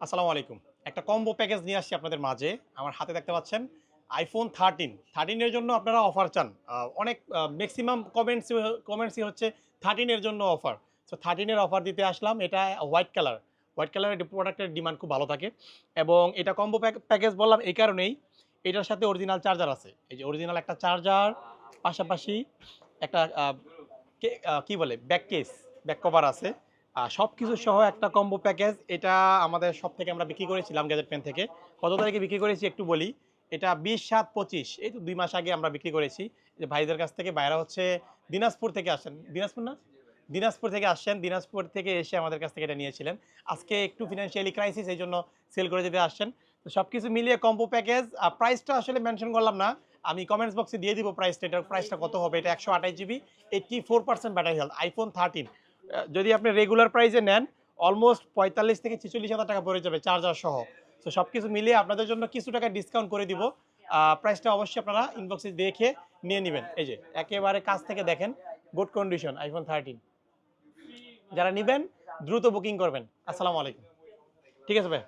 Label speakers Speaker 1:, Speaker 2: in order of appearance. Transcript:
Speaker 1: আসসালামু আলাইকুম। একটা কম্বো প্যাকেজ নিয়ে আসছি আপনাদের মাঝে। আমার হাতে দেখতে পাচ্ছেন আইফোন থার্টিন থার্টিনের জন্য আপনারা অফার চান। অনেক ম্যাক্সিমাম কমেন্টস কমেন্টসই হচ্ছে থার্টিনের জন্য অফার সো থার্টিনের অফার দিতে আসলাম। এটা হোয়াইট কালার হোয়াইট কালারের প্রোডাক্টের ডিমান্ড খুব ভালো থাকে। এবং এটা কম্বো প্যাকেজ বললাম এই কারণেই এটার সাথে অরিজিনাল চার্জার আছে। এই যে অরিজিনাল একটা চার্জার পাশাপাশি একটা কে- বলে? ব্যাক কেস ব্যাক কভার আছে। সব কিছু সহ একটা কম্বো প্যাকেজ এটা আমাদের সব থেকে আমরা বিক্রি করেছিলাম গ্যাজেট পেন থেকে। কত তারিখে বিক্রি করেছি একটু বলি। এটা বিশ সাত পঁচিশ, এই তো দুই মাস আগে আমরা বিক্রি করেছি। যে ভাইদের কাছ থেকে বাইরা হচ্ছে দিনাজপুর থেকে আসেন। দিনাজপুর না? দিনাজপুর থেকে আসছেন, দিনাজপুর থেকে এসে আমাদের কাছ থেকে এটা নিয়েছিলেন। আজকে একটু ফিনান্সিয়ালি ক্রাইসিস এই জন্য সেল করে যেতে আসছেন। তো সব কিছু মিলিয়ে কম্বো প্যাকেজ আর প্রাইসটা আসলে মেনশন করলাম না। আমি কমেন্টস বক্সে দিয়ে দিব প্রাইসটা এটার প্রাইসটা কত হবে? এটা একশো আঠাশ GB eighty four percent battery health iPhone thirteen যদি আপনি রেগুলার প্রাইসে নেন অলমোস্ট পঁয়তাল্লিশ থেকে ছেচল্লিশ হাজার টাকা পড়ে যাবে চার্জার সহ। তো সব কিছু মিলিয়ে আপনাদের জন্য কিছু টাকা ডিসকাউন্ট করে দিব। প্রাইসটা অবশ্যই আপনারা ইনবক্সে দেখে নিয়ে নেবেন। এই যে, একেবারে কাছ থেকে দেখেন গুড কন্ডিশন আইফোন থার্টিন যারা নেবেন, দ্রুত বুকিং করবেন। আসসালামু আলাইকুম। ঠিক আছে ভাই?